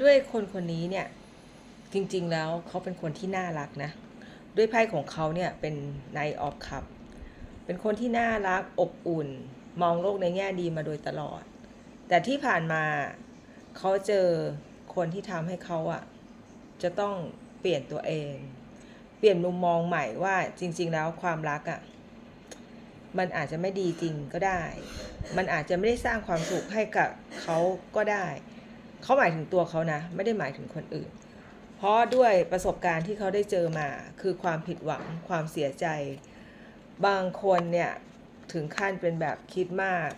ด้วยคนคนนี้เนี่ยจริงๆแล้วเขาเป็นคนที่น่ารักนะ ด้วยไพ่ของเขาเนี่ยเป็น Knight of Cup เป็นคนที่น่ารักอบอุ่น มองโลกในแง่ดีมาโดยตลอด แต่ที่ผ่านมาเขาเจอคนที่ทำให้เขาอะจะต้องเปลี่ยนตัวเอง เปลี่ยนมุมมองใหม่ว่าจริง ๆ แล้วความรักอะมันอาจจะไม่ดีจริงก็ได้ มันอาจจะไม่ได้สร้างความสุขให้กับเขาก็ได้ เขาหมายถึงตัวเขานะ ไม่ได้หมายถึงคนอื่น เพราะด้วยประสบการณ์ที่เขาได้เจอมาคือความผิดหวังความเสียใจ บางคนเนี่ยถึงขั้นเป็นแบบคิดมาก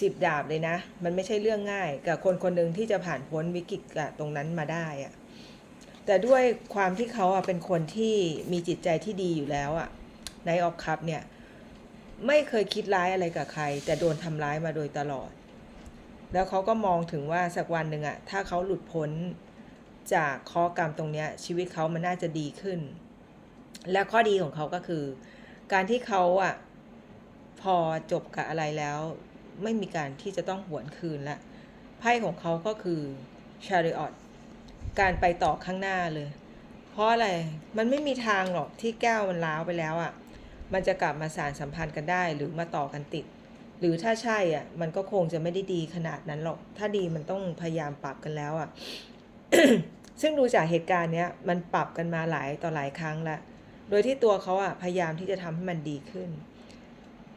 สิบดาบเลยนะ มันไม่ใช่เรื่องง่าย กับคนคนหนึ่งที่จะผ่านพ้นวิกฤตตรงนั้นมาได้อะแต่ด้วยความที่เขาอะเป็นคนที่มีจิตใจที่ดีอยู่แล้วอะในออฟคัพเนี่ย ไม่เคยคิดร้ายอะไรกับใคร แต่โดนทำร้ายมาโดยตลอด แล้วเขาก็มองถึงว่าสักวันหนึ่งอะถ้าเขาหลุดพ้นจากข้อกรรมตรงเนี้ยชีวิตเขามันน่าจะดีขึ้น และข้อดีของเขาก็คือ การที่เขาอะพอจบกับอะไรแล้ว ไม่มีการที่จะต้องหวนคืนละไพ่ของเขาก็คือ chariot การไปต่อข้างหน้าเลย เพราะอะไรมันไม่มีทางหรอกที่แก้วมันล้าวไปแล้วอะ่ะมันจะกลับมาสารสัมพันธ์กันได้หรือมาต่อกันติด หรือถ้าใช่อะ มันก็คงจะไม่ได้ดีขนาดนั้นหรอก ถ้าดีมันต้องพยายามปรับกันแล้วอะ ซึ่งดูจากเหตุการณ์เนี้ยมันปรับกันมาหลายต่อหลายครั้งล้วโดยที่ตัวเขาอะพยายามที่จะทำให้มันดีขึ้น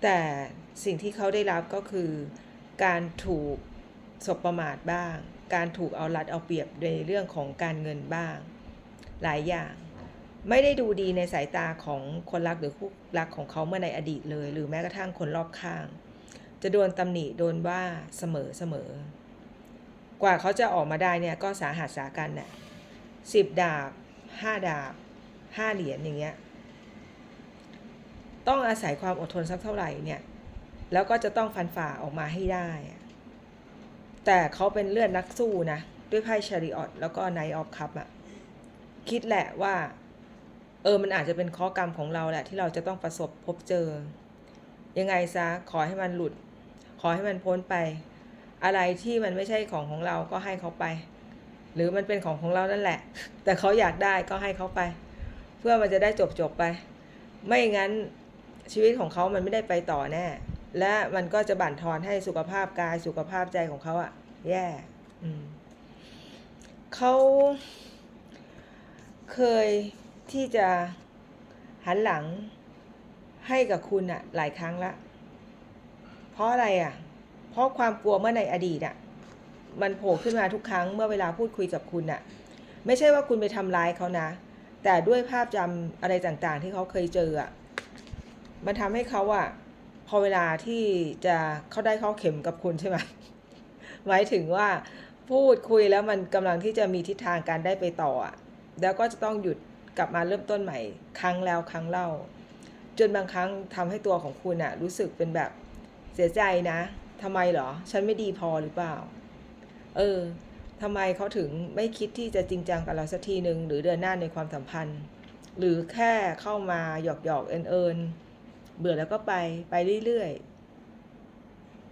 แต่สิ่งที่เขาได้รับก็คือ การถูกสบประมาทบ้าง การถูกเอารัดเอาเปรียบในเรื่องของการเงินบ้าง หลายอย่างไม่ได้ดูดีในสายตาของคนรักหรือคู่รักของเขาเมื่อในอดีตเลย หรือแม้กระทั่งคนรอบข้าง จะโดนตำหนิโดนว่าเสมอเสมอ กว่าเขาจะออกมาได้เนี่ยก็สาหัสสากันน่ะสิบดาบห้าดาบห้าเหรียญอย่างเงี้ยต้องอาศัยความอดทนสักเท่าไหร่เนี่ย แล้วก็จะต้องฟันฝ่าออกมาให้ได้ แต่เขาเป็นเลือดนักสู้นะ ด้วยไพ่ชาริออตแล้วก็ไนออฟคัพอะคิดแหละว่า เออมันอาจจะเป็นข้อกรรมของเราแหละ ที่เราจะต้องประสบพบเจอ ยังไงซะ ขอให้มันหลุด ขอให้มันพ้นไป อะไรที่มันไม่ใช่ของของเราก็ให้เขาไป หรือมันเป็นของของเรานั่นแหละ แต่เขาอยากได้ก็ให้เขาไป เพื่อมันจะได้จบจบไป ไม่งั้นชีวิตของเขามันไม่ได้ไปต่อแน่ และมันก็จะบั่นทอนให้สุขภาพกายสุขภาพใจของเขาอะแย่อืมเขาเคยที่จะหันหลังให้กับคุณอะหลายครั้งละ เพราะอะไรอะ เพราะความกลัวเมื่อในอดีตอะ มันโผล่ขึ้นมาทุกครั้งเมื่อเวลาพูดคุยกับคุณอะ ไม่ใช่ว่าคุณไปทำร้ายเขานะ แต่ด้วยภาพจำอะไรต่างๆ ที่เขาเคยเจออะ มันทำให้เขาอะ พอเวลาที่จะเข้าได้เข้าเข็มกับคุณใช่ไหมหมายถึงว่าพูดคุยแล้วมันกำลังที่จะมีทิศทางการได้ไปต่ออะแล้วก็จะต้องหยุดกลับมาเริ่มต้นใหม่ ครั้งแล้วครั้งเล่า จนบางครั้งทำให้ตัวของคุณอะรู้สึกเป็นแบบ เสียใจนะทำไมเหรอ ฉันไม่ดีพอหรือเปล่า เออทำไมเขาถึงไม่คิดที่จะจริงจังกับเราสักทีหนึ่งหรือเดินหน้าในความสัมพันธ์ หรือแค่เข้ามาหยอกหยอกๆเอินเอินๆเบื่อแล้วก็ไปไปเรื่อย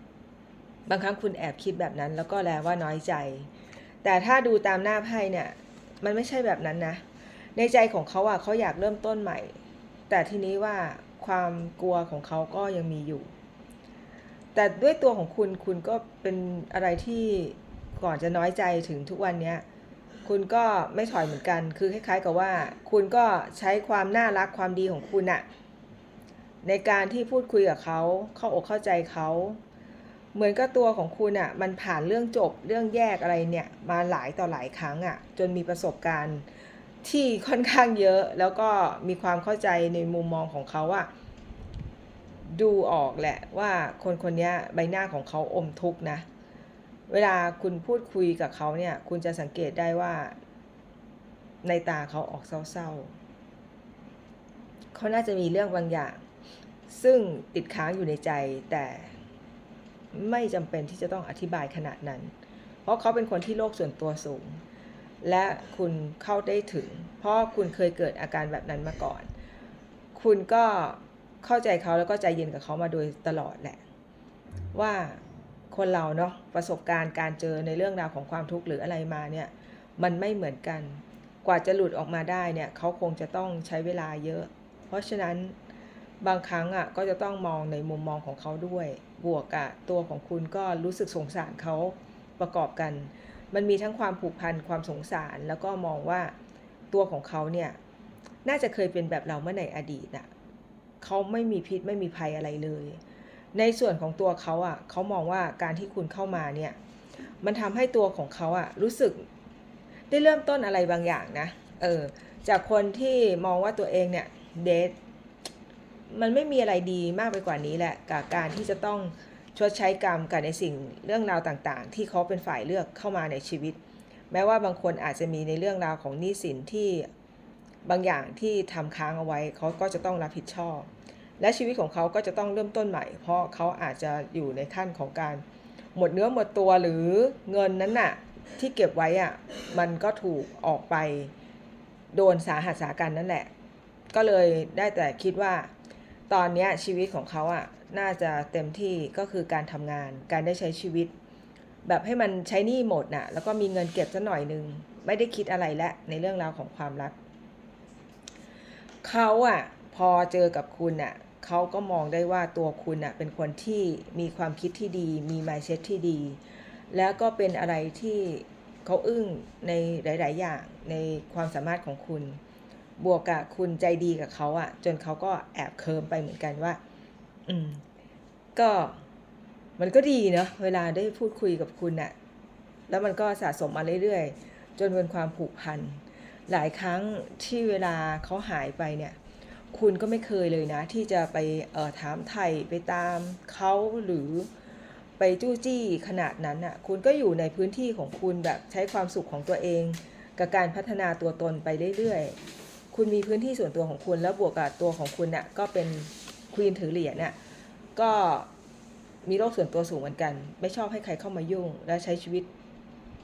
ๆ บางครั้งคุณแอบคิดแบบนั้นแล้วก็แลว่าน้อยใจ แต่ถ้าดูตามหน้าไพ่เนี่ย มันไม่ใช่แบบนั้นนะ ในใจของเขาอะเขาอยากเริ่มต้นใหม่ แต่ทีนี้ว่าความกลัวของเขาก็ยังมีอยู่ แต่ด้วยตัวของคุณคุณก็เป็นอะไรที่ก่อนจะน้อยใจถึงทุกวันเนี้ยคุณก็ไม่ถอยเหมือนกัน คือคล้าย ๆ กับว่า คุณก็ใช้ความน่ารักความดีของคุณอะในการที่พูดคุยกับเขาเข้าอกเข้าใจเขาเหมือนกับตัวของคุณอะมันผ่านเรื่องจบเรื่องแยกอะไรเนี่ยมาหลายต่อหลายครั้งอะจนมีประสบการณ์ที่ค่อนข้างเยอะ แล้วก็มีความเข้าใจในมุมมองของเขาอะ ดูออกแหละว่าคนคนนี้ใบหน้าของเขาอมทุกข์นะ เวลาคุณพูดคุยกับเขาเนี่ย คุณจะสังเกตได้ว่า ในตาเขาออกเศร้าๆ เขาน่าจะมีเรื่องบางอย่าง ซึ่งติดค้างอยู่ในใจแต่ไม่จำเป็นที่จะต้องอธิบายขนาดนั้น เพราะเขาเป็นคนที่โลกส่วนตัวสูง และคุณเข้าได้ถึง เพราะคุณเคยเกิดอาการแบบนั้นมาก่อน คุณก็ เข้าใจเขาแล้วก็ใจเย็นกับเขามาโดยตลอดแหละ ว่าคนเราเนาะประสบการณ์การเจอในเรื่องราวของความทุกข์หรืออะไรมาเนี่ยมันไม่เหมือนกัน กว่าจะหลุดออกมาได้เนี่ยเขาคงจะต้องใช้เวลาเยอะ เพราะฉะนั้นบางครั้งอะก็จะต้องมองในมุมมองของเขาด้วย บวกกับตัวของคุณก็รู้สึกสงสารเขาประกอบกัน มันมีทั้งความผูกพันความสงสาร แล้วก็มองว่าตัวของเขาเนี่ยน่าจะเคยเป็นแบบเราเมื่อในอดีตน่ะ เขาไม่มีพิษไม่มีภัยอะไรเลย ในส่วนของตัวเขาอะเขามองว่าการที่คุณเข้ามาเนี่ย มันทำให้ตัวของเขาอะรู้สึกได้เริ่มต้นอะไรบางอย่างนะ เออ จากคนที่มองว่าตัวเองเนี่ยเดทมันไม่มีอะไรดีมากไปกว่านี้แหละกับการที่จะต้องชดใช้กรรมกับในสิ่งเรื่องราวต่างๆ ที่เขาเป็นฝ่ายเลือกเข้ามาในชีวิต แม้ว่าบางคนอาจจะมีในเรื่องราวของหนี้สินที่บางอย่างที่ทำค้างเอาไว้เขาก็จะต้องรับผิดชอบ และชีวิตของเขาก็จะต้องเริ่มต้นใหม่ เพราะเขาอาจจะอยู่ในขั้นของการหมดเนื้อหมดตัวหรือเงินนั้นน่ะที่เก็บไว้อะมันก็ถูกออกไปโดนสาหัสสากันนั่นแหละ ก็เลยได้แต่คิดว่า ตอนนี้ชีวิตของเขาอะน่าจะเต็มที่ก็คือการทำงาน การได้ใช้ชีวิต แบบให้มันใช้หนี้หมดน่ะแล้วก็มีเงินเก็บสักหน่อยนึง ไม่ได้คิดอะไรและในเรื่องราวของความรักเขาอะพอเจอกับคุณอะ เขาก็มองได้ว่าตัวคุณอะเป็นคนที่มีความคิดที่ดี มี mindset ที่ดี แล้วก็เป็นอะไรที่เขาอึ้งในหลาย ๆ อย่างในความสามารถของคุณ บวกกับคุณใจดีกับเขาอะจนเขาก็แอบเคิมไปเหมือนกันว่า อืม ก็มันก็ดีเนาะเวลาได้พูดคุยกับคุณอะแล้วมันก็สะสมมาเรื่อย ๆ จนเป็นความผูกพันหลายครั้งที่เวลาเขาหายไปเนี่ย คุณก็ไม่เคยเลยนะ ที่จะไปเอ่อถามไถ่ไปตามเขาหรือไปจู้จี้ขนาดนั้นอะคุณก็อยู่ในพื้นที่ของคุณแบบใช้ความสุขของตัวเอง กับการพัฒนาตัวตนไปเรื่อยๆ คุณมีพื้นที่ส่วนตัวของคุณแล้วบวกกับตัวของคุณน่ะก็เป็นควีนถือเหรียญน่ะก็มีโลกส่วนตัวสูงเหมือนกัน ไม่ชอบให้ใครเข้ามายุ่ง และใช้ชีวิต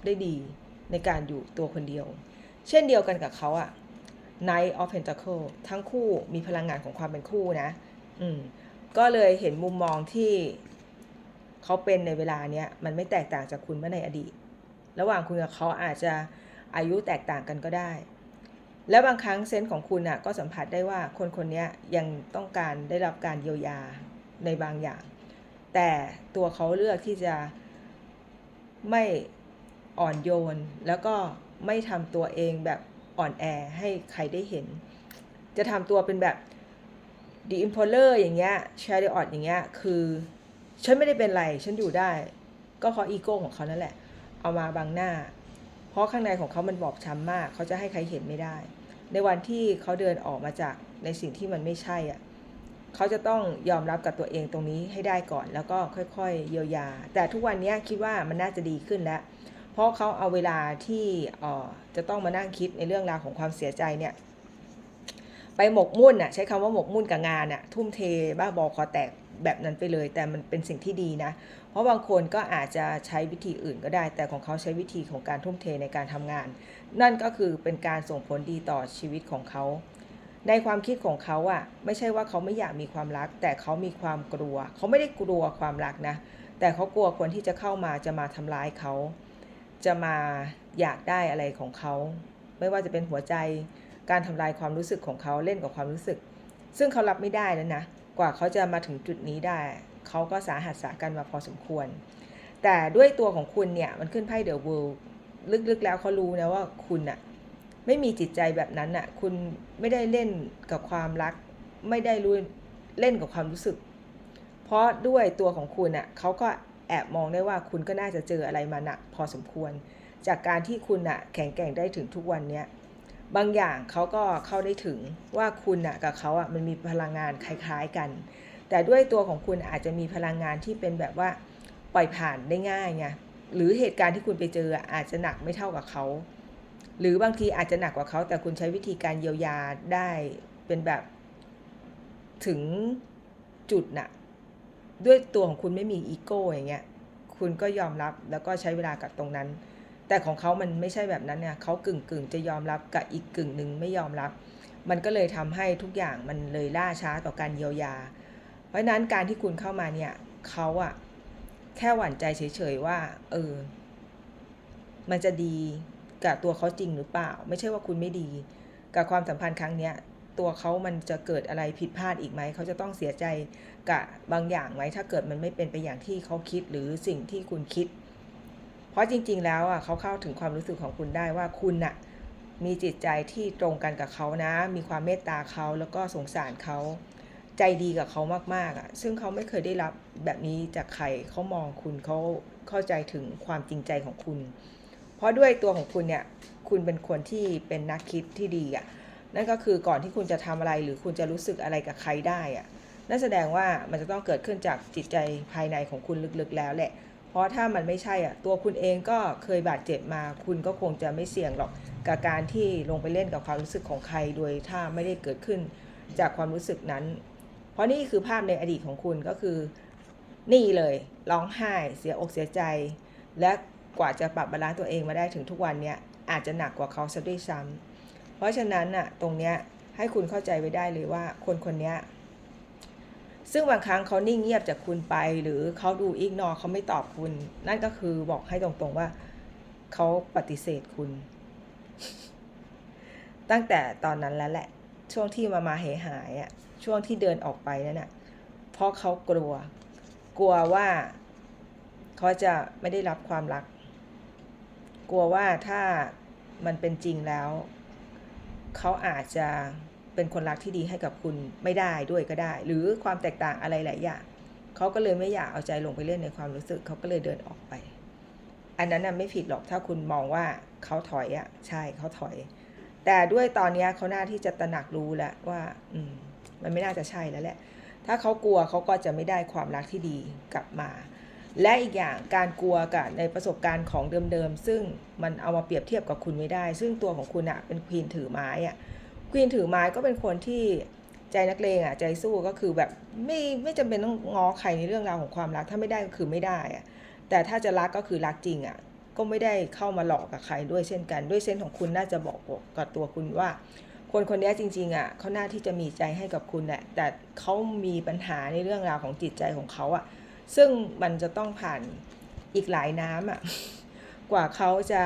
ได้ดีในการอยู่ตัวคนเดียว เช่นเดียวกันกับเขาอะ Knight of Pentacle ทั้งคู่มีพลังงานของความเป็นคู่นะ อืม ก็เลยเห็นมุมมองที่เขาเป็นในเวลาเนี้ยมันไม่แตกต่างจากคุณเมื่อในอดีต ระหว่างคุณกับเขาอาจจะอายุแตกต่างกันก็ได้ และบางครั้งเซนส์ของคุณอะก็สัมผัสได้ว่าคนคนนี้ยังต้องการได้รับการเยียวยาในบางอย่าง แต่ตัวเขาเลือกที่จะไม่อ่อนโยน แล้วก็ไม่ทำตัวเองแบบ อ่อนแอให้ใครได้เห็น จะทำตัวเป็นแบบดีอินพอลเลอร์อย่างเงี้ยชาร์ดออดอย่างเงี้ย คือฉันไม่ได้เป็นไร ฉันอยู่ได้ ก็เพราะอีโก้ของเขานั่นแหละ เอามาบังหน้า เพราะข้างในของเขามันบอบช้ำมาก เขาจะให้ใครเห็นไม่ได้ ในวันที่เขาเดินออกมาจากในสิ่งที่มันไม่ใช่อะเขาจะต้องยอมรับกับตัวเองตรงนี้ให้ได้ก่อน แล้วก็ค่อยๆ เยียวยา แต่ทุกวันนี้คิดว่ามันน่าจะดีขึ้นแล้ว เพราะเขาเอาเวลาที่จะต้องมานั่งคิดในเรื่องราวของความเสียใจเนี่ยไปหมกมุ่นน่ะใช้คำว่าหมกมุ่นกับงานน่ะทุ่มเทบ้าบอคอแตกแบบนั้นไปเลย แต่มันเป็นสิ่งที่ดีนะ เพราะบางคนก็อาจจะใช้วิธีอื่นก็ได้ แต่ของเขาใช้วิธีของการทุ่มเทในการทำงาน นั่นก็คือเป็นการส่งผลดีต่อชีวิตของเขา ในความคิดของเขาอะ่ะไม่ใช่ว่าเขาไม่อยากมีความรัก แต่เขามีความกลัว เขาไม่ได้กลัวความรักนะ แต่เขากลัวคนที่จะเข้ามาจะมาทำร้ายเขา จะมาอยากได้อะไรของเขา ไม่ว่าจะเป็นหัวใจ การทำลายความรู้สึกของเขาเล่นกับความรู้สึก ซึ่งเขารับไม่ได้แล้วนะ กว่าเขาจะมาถึงจุดนี้ได้ เขาก็สาหัสสากันมาพอสมควร แต่ด้วยตัวของคุณเนี่ยมันขึ้นไพ่เดอะเวิลด์ลึกๆแล้วเขารู้นะว่าคุณอะไม่มีจิตใจแบบนั้นอะคุณไม่ได้เล่นกับความรัก ไม่ได้รู้เล่นกับความรู้สึก เพราะด้วยตัวของคุณอะเขาก็ แอบมองได้ว่าคุณก็น่าจะเจออะไรมาหนักพอสมควร จากการที่คุณอะแข็งแกร่งได้ถึงทุกวันเนี้ยบางอย่างเขาก็เข้าได้ถึงว่าคุณน่ะกับเขาอะมันมีพลังงานคล้ายๆกัน แต่ด้วยตัวของคุณอาจจะมีพลังงานที่เป็นแบบว่าปล่อยผ่านได้ง่ายไงหรือเหตุการณ์ที่คุณไปเจออะอาจจะหนักไม่เท่ากับเขา หรือบางทีอาจจะหนักกว่าเขา แต่คุณใช้วิธีการเยียวยาได้เป็นแบบถึงจุดน่ะ ด้วยตัวของคุณไม่มีอีโก้อย่างเงี้ยคุณก็ยอมรับแล้วก็ใช้เวลากับตรงนั้น แต่ของเขามันไม่ใช่แบบนั้นเนี่ยเขากึ่งกึ่งจะยอมรับกับอีกกึ่งหนึ่งไม่ยอมรับ มันก็เลยทำให้ทุกอย่างมันเลยล่าช้าต่อการเยียวยา เพราะฉะนั้นการที่คุณเข้ามาเนี่ยเขาอะแค่หวั่นใจเฉยๆว่า เออ มันจะดีกับตัวเขาจริงหรือเปล่า ไม่ใช่ว่าคุณไม่ดี กับความสัมพันธ์ครั้งเนี้ย ตัวเขามันจะเกิดอะไรผิดพลาดอีกไหม เขาจะต้องเสียใจกับบางอย่างไหม ถ้าเกิดมันไม่เป็นไปอย่างที่เขาคิดหรือสิ่งที่คุณคิด เพราะจริง ๆ แล้วอะเขาเข้าถึงความรู้สึกของคุณได้ว่าคุณน่ะมีจิตใจที่ตรงกันกับเขานะ มีความเมตตาเขาแล้วก็สงสารเขาใจดีกับเขามากๆอะ ซึ่งเขาไม่เคยได้รับแบบนี้จากใครเขามองคุณเขาเข้าใจถึงความจริงใจของคุณ เพราะด้วยตัวของคุณเนี่ย คุณเป็นคนที่เป็นนักคิดที่ดีอะ นั่นก็คือก่อนที่คุณจะทำอะไรหรือคุณจะรู้สึกอะไรกับใครได้อะนั่นแสดงว่ามันจะต้องเกิดขึ้นจากจิตใจภายในของคุณลึกๆแล้วแหละ เพราะถ้ามันไม่ใช่อะตัวคุณเองก็เคยบาดเจ็บมา คุณก็คงจะไม่เสี่ยงหรอกกับการที่ลงไปเล่นกับความรู้สึกของใครโดยถ้าไม่ได้เกิดขึ้นจากความรู้สึกนั้น เพราะนี่คือภาพในอดีตของคุณก็คือ นี่เลยร้องไห้เสียอกเสียใจ และกว่าจะปรับบาลานซ์ตัวเองมาได้ถึงทุกวันเนี้ยอาจจะหนักกว่าเขาซะด้วยซ้ำ เพราะฉะนั้นน่ะตรงเนี้ยให้คุณเข้าใจไว้ได้เลยว่าคนคนเนี้ยซึ่งบางครั้งเขานิ่งเงียบจากคุณไป หรือเขาดูอิกนอเขาไม่ตอบคุณ นั่นก็คือบอกให้ตรงๆว่าเขาปฏิเสธคุณ ตั้งแต่ตอนนั้นแล้วแหละ ช่วงที่มามาเหหายอะช่วงที่เดินออกไปนั่นน่ะเพราะเขากลัว กลัวว่าเขาจะไม่ได้รับความรัก กลัวว่าถ้ามันเป็นจริงแล้ว เขาอาจจะเป็นคนรักที่ดีให้กับคุณไม่ได้ด้วยก็ได้ หรือความแตกต่างอะไรหลายอย่างเขาก็เลยไม่อยากเอาใจลงไปเล่นในความรู้สึกเขาก็เลยเดินออกไป อันนั้นน่ะไม่ผิดหรอกถ้าคุณมองว่าเขาถอยอะใช่เขาถอย แต่ด้วยตอนนี้เขาหน้าที่จะตระหนักรู้แล้วว่า อืม มันไม่น่าจะใช่แล้วแหละ ถ้าเขากลัวเขาก็จะไม่ได้ความรักที่ดีกลับมา และอีกอย่างการกลัวกับในประสบการณ์ของเดิมๆ ซึ่งมันเอามาเปรียบเทียบกับคุณไม่ได้ ซึ่งตัวของคุณอะเป็นควีนถือไม้อะควีนถือไม้ก็เป็นคนที่ใจนักเลงอะใจสู้ก็คือแบบไม่ไม่จำเป็นต้องง้อใครในเรื่องราวของความรักถ้าไม่ได้ก็คือไม่ได้อะแต่ถ้าจะรักก็คือรักจริงอะก็ไม่ได้เข้ามาหลอกกับใครด้วยเช่นกัน ด้วยเส้นของคุณน่าจะบอกกับตัวคุณว่า คนคนนี้จริงๆอะเขาหน้าที่จะมีใจให้กับคุณแหละแต่เขามีปัญหาในเรื่องราวของจิตใจของเขาอะ ซึ่งมันจะต้องผ่านอีกหลายน้ำอะกว่าเขาจะ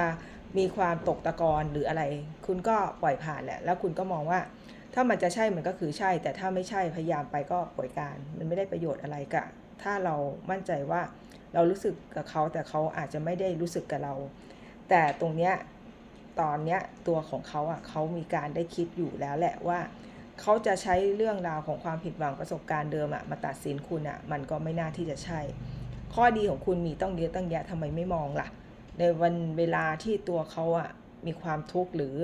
มีความตกตะกอนหรืออะไร คุณก็ปล่อยผ่านแหละ แล้วคุณก็มองว่า ถ้ามันจะใช่มันก็คือใช่ แต่ถ้าไม่ใช่พยายามไปก็ปล่อยการ มันไม่ได้ประโยชน์อะไรกะถ้าเรามั่นใจว่าเรารู้สึกกับเขาแต่เขาอาจจะไม่ได้รู้สึกกับเรา แต่ตรงเนี้ยตอนเนี้ยตัวของเขาอะเขามีการได้คิดอยู่แล้วแหละว่า เขาจะใช้เรื่องราวของความผิดหวังประสบการณ์เดิมอะมาตัดสินคุณอะมันก็ไม่น่าที่จะใช่ ข้อดีของคุณมีต้องเยอะตั้งแยะทำไมไม่มองล่ะ ในวันเวลาที่ตัวเขาอะมีความทุกข์หรือ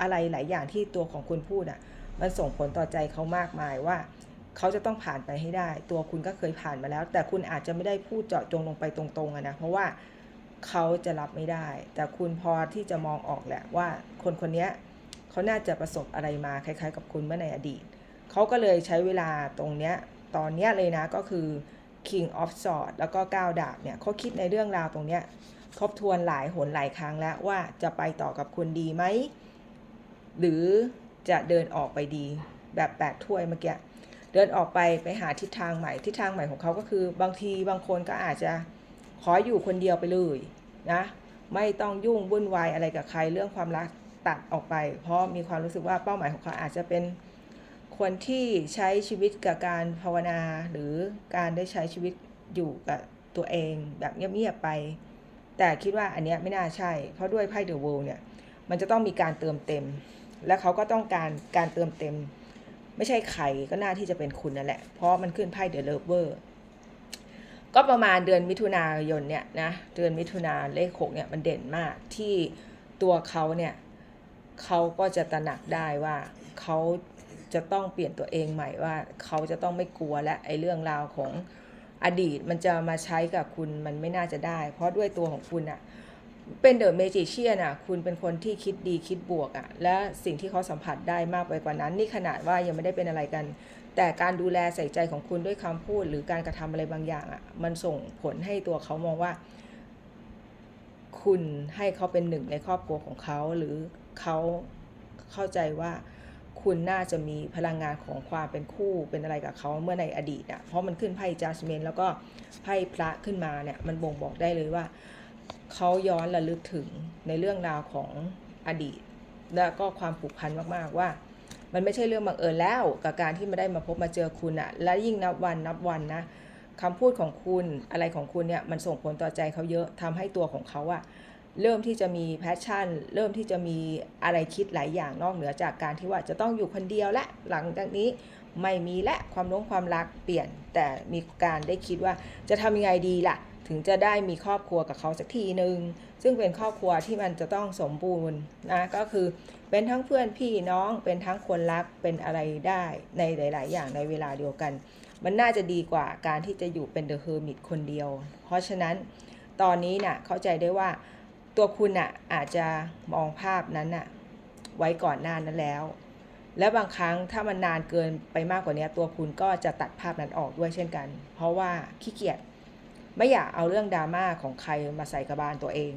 อะไรหลายอย่างที่ตัวของคุณพูดอะมันส่งผลต่อใจเขามากมายว่าเขาจะต้องผ่านไปให้ได้ ตัวคุณก็เคยผ่านมาแล้ว แต่คุณอาจจะไม่ได้พูดเจาะจงลงไปตรงๆอะนะเพราะว่าเขาจะรับไม่ได้ แต่คุณพอที่จะมองออกแหละว่าคนคนนี้ เขาน่าจะประสบอะไรมาคล้าย ๆ กับคุณเมื่อในอดีต เขาก็เลยใช้เวลาตรงเนี้ยตอนเนี้ยเลยนะก็คือ King of Swords แล้วก็ก้าวดาบเนี่ยเขาคิดในเรื่องราวตรงเนี้ยทบทวนหลายหนหลายครั้งแล้วว่าจะไปต่อกับคุณดีไหม หรือจะเดินออกไปดีแบบแปดถ้วยเมื่อกี้เดินออกไปไปหาทิศทางใหม่ทิศทางใหม่ของเขาก็คือบางทีบางคนก็อาจจะขออยู่คนเดียวไปเลยนะ ไม่ต้องยุ่งวุ่นวายอะไรกับใครเรื่องความรัก ตัดออกไป เพราะมีความรู้สึกว่าเป้าหมายของเขาอาจจะเป็นคนที่ใช้ชีวิตกับการภาวนา หรือการได้ใช้ชีวิตอยู่กับตัวเองแบบเงียบๆไป แต่คิดว่าอันเนี้ยไม่น่าใช่ เพราะด้วยไพ่เดอะเวิลด์เนี่ยมันจะต้องมีการเติมเต็ม และเขาก็ต้องการการเติมเต็ม ไม่ใช่ใครก็น่าที่จะเป็นคุณนั่นแหละ เพราะมันขึ้นไพ่เดอะเลเวอร์ก็ประมาณเดือนมิถุนายนเนี่ยนะเดือนมิถุนาเลขหกเนี่ยมันเด่นมากที่ตัวเขาเนี่ย เขาก็จะตระหนักได้ว่าเขาจะต้องเปลี่ยนตัวเองใหม่ว่าเขาจะต้องไม่กลัวและไอ้เรื่องราวของอดีตมันจะมาใช้กับคุณมันไม่น่าจะได้ เพราะด้วยตัวของคุณอะเป็นเดอะเมจิเชียนอะคุณเป็นคนที่คิดดีคิดบวกอะและสิ่งที่เขาสัมผัสได้มากไปกว่านั้น นี่ขนาดว่ายังไม่ได้เป็นอะไรกัน แต่การดูแลใส่ใจของคุณด้วยคำพูด หรือการกระทำอะไรบางอย่างอะมันส่งผลให้ตัวเขามองว่า คุณให้เขาเป็นหนึ่งในครอบครัวของเขาหรือ เขาเข้าใจว่าคุณน่าจะมีพลังงานของความเป็นคู่เป็นอะไรกับเขาเมื่อในอดีตอะเพราะมันขึ้นไพ่ judgment แล้วก็ไพ่พระขึ้นมาเนี่ยมันบ่งบอกได้เลยว่าเขาย้อนระลึกถึงในเรื่องราวของอดีต และก็ความผูกพันมากๆว่า มันไม่ใช่เรื่องบังเอิญแล้วกับการที่มาได้มาพบมาเจอคุณอะและยิ่งนับวันนับวันนะคำพูดของคุณอะไรของคุณเนี่ยมันส่งผลต่อใจเขาเยอะทำให้ตัวของเขาอะ เริ่มที่จะมีแพชชั่น เริ่มที่จะมีอะไรคิดหลายอย่างนอกเหนือจากการที่ว่าจะต้องอยู่คนเดียวและหลังจากนี้ไม่มีและความร้งความรักเปลี่ยน แต่มีการได้คิดว่าจะทำยังไงดีล่ะ ถึงจะได้มีครอบครัวกับเขาสักทีหนึ่งซึ่งเป็นครอบครัวที่มันจะต้องสมบูรณ์นะก็คือเป็นทั้งเพื่อนพี่น้องเป็นทั้งคนรักเป็นอะไรได้ในหลาย ๆ อย่างในเวลาเดียวกัน มันน่าจะดีกว่าการที่จะอยู่เป็นเดอะเฮอร์มิตคนเดียว เพราะฉะนั้นตอนนี้น่ะเข้าใจได้ว่า ตัวคุณน่ะอาจจะมองภาพนั้นน่ะไว้ก่อนหน้านั้นแล้ว และบางครั้งถ้ามันนานเกินไปมากกว่านี้ตัวคุณก็จะตัดภาพนั้นออกด้วยเช่นกัน เพราะว่าขี้เกียจไม่อยากเอาเรื่องดราม่าของใครมาใส่กระบาลตัวเอง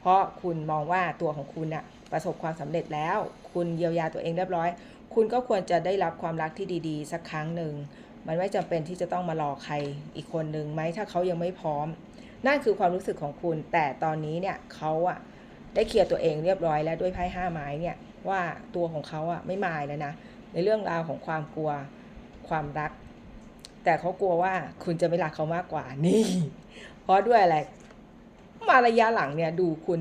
เพราะคุณมองว่าตัวของคุณน่ะประสบความสำเร็จแล้ว คุณเยียวยาตัวเองเรียบร้อย คุณก็ควรจะได้รับความรักที่ดีๆ สักครั้งหนึ่ง มันไม่จำเป็นที่จะต้องมารอใครอีกคนหนึ่งไหมถ้าเขายังไม่พร้อม นั่นคือความรู้สึกของคุณ แต่ตอนนี้เนี่ยเขาอะได้เคลียร์ตัวเองเรียบร้อยแล้วด้วยไพ่ห้าไม้เนี่ยว่าตัวของเขาอะไม่มายแล้วนะในเรื่องราวของความกลัวความรัก แต่เขากลัวว่าคุณจะไม่รักเขามากกว่านี่ เพราะด้วยอะไรมาระยะหลังเนี่ยดูคุณ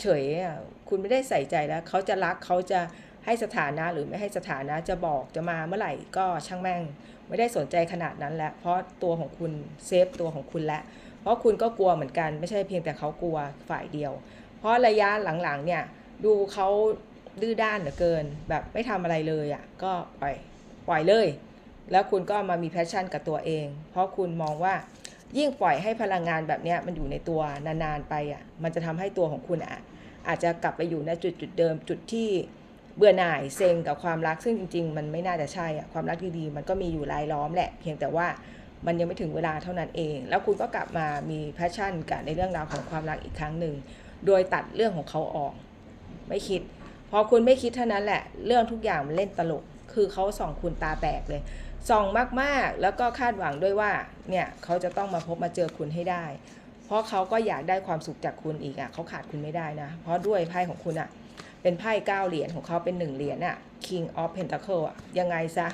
เฉยอะคุณไม่ได้ใส่ใจแล้วเขาจะรักเขาจะให้สถานะหรือไม่ให้สถานะจะบอกจะมาเมื่อไหร่ก็ช่างแม่ง ไม่ได้สนใจขนาดนั้นแล้วเพราะตัวของคุณเซฟตัวของคุณแล้ว เพราะคุณก็กลัวเหมือนกันไม่ใช่เพียงแต่เขากลัวฝ่ายเดียว เพราะระยะหลังๆเนี่ยดูเขาดื้อด้านเหลือเกิน แบบไม่ทำอะไรเลยอะ่ะก็ปล่อยปล่อยเลย แล้วคุณก็มามีแพชชั่นกับตัวเอง เพราะคุณมองว่ายิ่งปล่อยให้พลังงานแบบเนี้ยมันอยู่ในตัวนานๆไปอะมันจะทำให้ตัวของคุณอะอาจจะกลับไปอยู่ในจุดจุดเดิมจุดที่เบื่อหน่ายเซ็งกับความรักซึ่งจริง ๆ มันไม่น่าจะใช่อะความรักดีๆมันก็มีอยู่รายล้อมแหละ เพียงแต่ว่า มันยังไม่ถึงเวลาเท่านั้นเอง แล้วคุณก็กลับมามีแพชชั่นกับในเรื่องราวของความรักอีกครั้งหนึ่ง โดยตัดเรื่องของเขาออก ไม่คิด พอคุณไม่คิดเท่านั้นแหละ เรื่องทุกอย่างมันเล่นตลก คือเขาส่องคุณตาแตกเลย ส่องมากๆ แล้วก็คาดหวังด้วยว่า เนี่ยเขาจะต้องมาพบมาเจอคุณให้ได้ เพราะเขาก็อยากได้ความสุขจากคุณอีกอะ เขาขาดคุณไม่ได้นะ เพราะด้วยไพ่ของคุณอะ เป็นไพ่เก้าเหรียญของเขาเป็นหนึ่งเหรียญอะ King of Pentacle อะ ยังไงซะ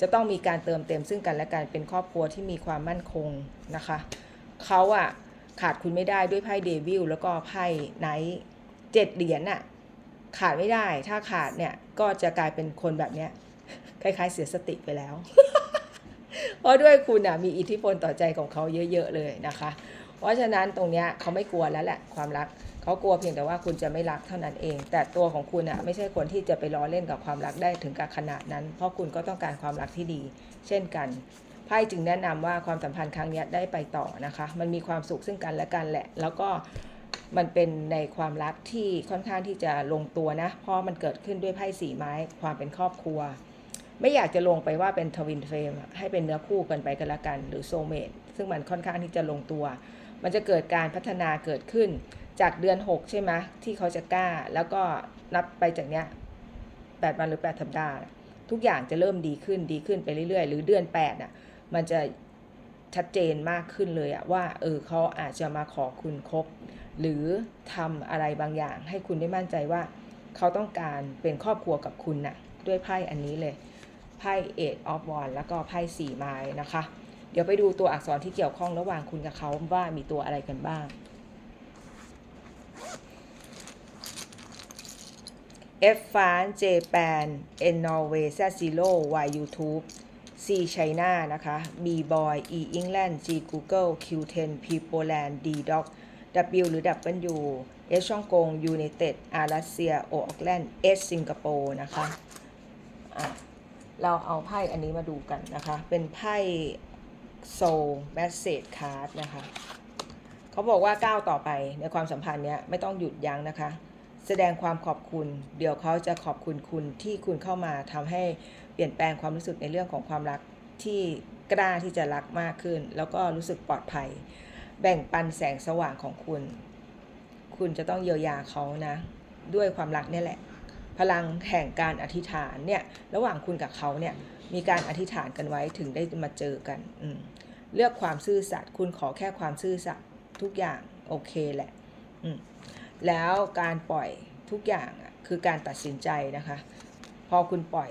จะต้องมีการเติมเต็มซึ่งกันและกันเป็นครอบครัวที่มีความมั่นคงนะคะเขาอะขาดคุณไม่ได้ด้วยไพ่เดวิลแล้วก็ไพ่ไนท์เจ็ดเหรียญอะขาดไม่ได้ถ้าขาดเนี่ยก็จะกลายเป็นคนแบบเนี้ยคล้ายๆเสียสติไปแล้ว เพราะด้วยคุณอะมีอิทธิพลต่อใจของเขาเยอะ ๆ เลยนะคะ เพราะฉะนั้นตรงเนี้ยเขาไม่กลัวแล้วแหละความรัก เขากลัวเพียงแต่ว่าคุณจะไม่รักเท่านั้นเอง แต่ตัวของคุณอะไม่ใช่คนที่จะไปล้อเล่นกับความรักได้ถึงกับขนาดนั้น เพราะคุณก็ต้องการความรักที่ดี เช่นกันไพ่จึงแนะนำว่าความสัมพันธ์ครั้งนี้ได้ไปต่อนะคะ มันมีความสุขซึ่งกันและกันแหละ แล้วก็มันเป็นในความรักที่ค่อนข้างที่จะลงตัวนะ เพราะมันเกิดขึ้นด้วยไพ่สีไม้ ความเป็นครอบครัว ไม่อยากจะลงไปว่าเป็นทวินเฟรมให้เป็นเนื้อคู่กันไปกันละกัน หรือโซเมตซึ่งมันค่อนข้างที่จะลงตัว มันจะเกิดการพัฒนาเกิดขึ้น จากเดือน 6 ใช่ไหมที่เขาจะกล้า แล้วก็นับไปจากเนี้ย8วันหรือ8สัปดาห์ ทุกอย่างจะเริ่มดีขึ้นดีขึ้นไปเรื่อยๆ หรือเดือน8อะมันจะชัดเจนมากขึ้นเลยอะว่าเออเขาอาจจะมาขอคุณคบ หรือทำอะไรบางอย่าง ให้คุณได้มั่นใจว่า เขาต้องการเป็นครอบครัวกับคุณน่ะด้วยไพ่อันนี้เลยไพ่เอ็ดออฟวอนแล้วก็ไพ่สี่ไม้นะคะ เดี๋ยวไปดูตัวอักษรที่เกี่ยวข้องระหว่างคุณกับเขาว่ามีตัวอะไรกันบ้าง F ฟาน J แปน N นอร์เวย์ Z ซีโร่ Y YouTube C China นะคะ B Boy E England G Google Q 10 P Poland D Dog W หรือ W S ช่องกง United R รัสเซีย O Auckland S สิงคโปร์นะคะะเราเอาไพ่อันนี้มาดูกันนะคะ เป็นไพ่โซลแมสเซจคาร์ดนะคะ เขาบอกว่าก้าวต่อไปในความสัมพันธ์เนี้ยไม่ต้องหยุดยั้งนะคะ แสดงความขอบคุณ เดี๋ยวเขาจะขอบคุณคุณที่คุณเข้ามาทำให้เปลี่ยนแปลงความรู้สึกในเรื่องของความรักที่กล้าที่จะรักมากขึ้น แล้วก็รู้สึกปลอดภัย แบ่งปันแสงสว่างของคุณ คุณจะต้องเยียวยาเขานะ ด้วยความรักนี่แหละ พลังแห่งการอธิษฐานเนี่ยระหว่างคุณกับเขาเนี่ยมีการอธิษฐานกันไว้ถึงได้มาเจอกันอเลือกความซื่อสัตย์คุณขอแค่ความซื่อสัตย์ทุกอย่างโอเคแหละ อืม แล้วการปล่อยทุกอย่างอะคือการตัดสินใจนะคะ พอคุณปล่อย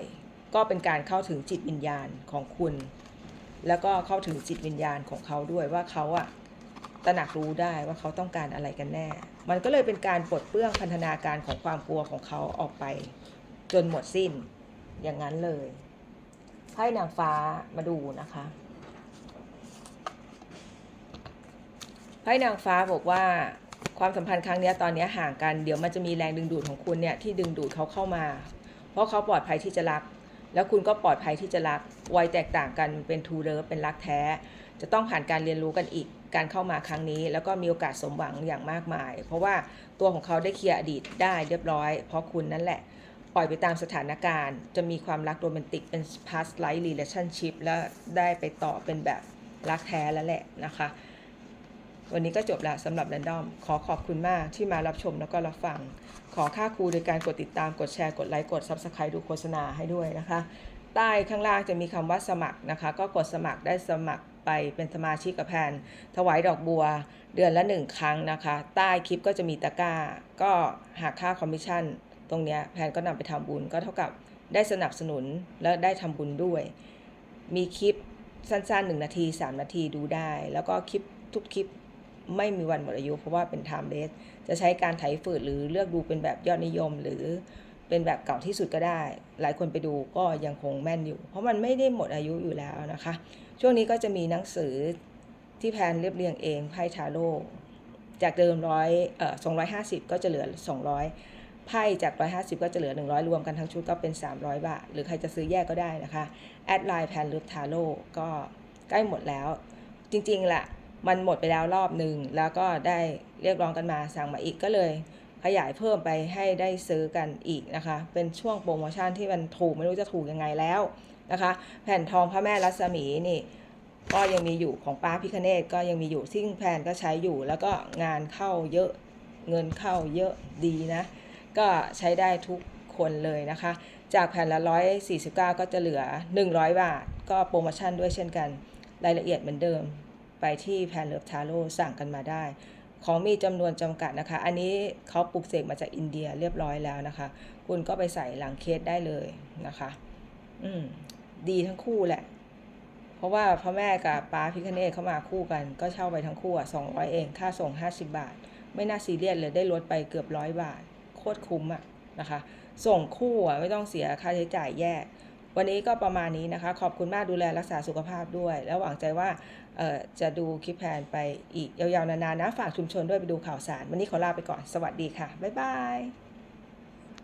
ก็เป็นการเข้าถึงจิตวิญญาณของคุณ แล้วก็เข้าถึงจิตวิญญาณของเขาด้วยว่าเขาอะตระหนักรู้ได้ว่าเขาต้องการอะไรกันแน่ มันก็เลยเป็นการปลดเปลื้องพันธนาการของความกลัวของเขาออกไป จนหมดสิ้นอย่างนั้นเลยไพ่นางฟ้ามาดูนะคะไพ่นางฟ้าบอกว่า ความสัมพันธ์ครั้งนี้ตอนนี้ห่างกันเดี๋ยวมันจะมีแรงดึงดูดของคุณเนี่ยที่ดึงดูดเขาเข้ามา เพราะเขาปลอดภัยที่จะรัก แล้วคุณก็ปลอดภัยที่จะรักวัยแตกต่างกันเป็นทูเลิฟเป็นรักแท้ จะต้องผ่านการเรียนรู้กันอีกการเข้ามาครั้งนี้ แล้วก็มีโอกาสสมหวังอย่างมากมาย เพราะว่าตัวของเขาได้เคลียร์อดีตได้เรียบร้อย เพราะคุณนั่นแหละปล่อยไปตามสถานการณ์ จะมีความรักโรแมนติกเป็น past life relationship แล้วได้ไปต่อเป็นแบบรักแท้แล้วแหละนะคะ วันนี้ก็จบแล้วสำหรับ Random ขอขอบคุณมากที่มารับชมแล้วก็รับฟัง ขอค่าครูโดยการกดติดตามกดแชร์กดไลค์กด Subscribe ดูโฆษณาให้ด้วยนะคะ ใต้ข้างล่างจะมีคำว่าสมัครนะคะ ก็กดสมัครได้สมัครไปเป็นสมาชิกกับแพนถวายดอกบัวเดือนละหนึ่งครั้งนะคะ ใต้คลิปก็จะมีตะกร้า ก็หากค่าคอมมิชชั่น ตรงนี้แพนก็นำไปทำบุญก็เท่ากับได้สนับสนุนและได้ทำบุญด้วย มีคลิปสั้นๆ 1 นาที 3 นาทีดูได้ แล้วก็คลิปทุกคลิป ไม่มีวันหมดอายุเพราะว่าเป็น time b a s e จะใช้การไถฝืดหรือเลือกดูเป็นแบบยอดนิยม หรือเป็นแบบเก่าที่สุดก็ได้ หลายคนไปดูก็ยังคงแม่นอยู่ เพราะมันไม่ได้หมดอายุอยู่แล้วนะคะ ช่วงนี้ก็จะมีหนังสือที่แพนเรียบเรียงเองไพ่ทาโร่จากเดิมร้อยเอ่อสองร้อยห้าสิบก็จะเหลือสองร้อยไพ่จากร้อยห้าสิบก็จะเหลือหนึ่งร้อยรวมกันทั้งชุดก็เป็นสามร้อยบาท หรือใครจะซื้อแยกก็ได้นะคะ แอดไลน์แพนเลิฟทาโร่ก็ใกล้หมดแล้ว จริงๆแหละ มันหมดไปแล้วรอบหนึ่งแล้วก็ได้เรียกร้องกันมาสั่งมาอีกก็เลย ขยายเพิ่มไปให้ได้ซื้อกันอีกนะคะ เป็นช่วงโปรโมชั่นที่มันถูกไม่รู้จะถูกยังไงแล้วนะคะ แผ่นทองพระแม่รัศมีนี่ก็ยังมีอยู่ของป้าพิคเนตก็ยังมีอยู่ซึ่งแพนก็ใช้อยู่ แล้วก็งานเข้าเยอะเงินเข้าเยอะดีนะ ก็ใช้ได้ทุกคนเลยนะคะ จากแผ่นละ 149 ก็จะเหลือ 100 บาท ก็โปรโมชั่นด้วยเช่นกัน รายละเอียดเหมือนเดิม ไปที่แพนเลิฟทาโร่สั่งกันมาได้ ของมีจำนวนจำกัดนะคะ อันนี้เขาปลูกเสกมาจากอินเดียเรียบร้อยแล้วนะคะ คุณก็ไปใส่หลังเคสได้เลยนะคะ อืมดีทั้งคู่แหละ เพราะว่าพ่อแม่กับป้าพิคเนตเข้ามาคู่กัน ก็เช่าไปทั้งคู่อะสองร้อยเอง ค่าส่งห้าสิบาท ไม่น่าซีเรียสเลยได้ลดไปเกือบร้อยบาท โคตรคุ้มอะนะคะ ส่งคู่อะไม่ต้องเสียค่าใช้จ่ายแยกวันนี้ก็ประมาณนี้นะคะ ขอบคุณมากดูแลรักษาสุขภาพด้วย แล้วหวังใจว่า จะดูคลิปแพนไปอีกยาวๆนานๆนะ ฝากชุมชนด้วยไปดูข่าวสาร วันนี้ขอลาไปก่อน สวัสดีค่ะ บ๊ายบาย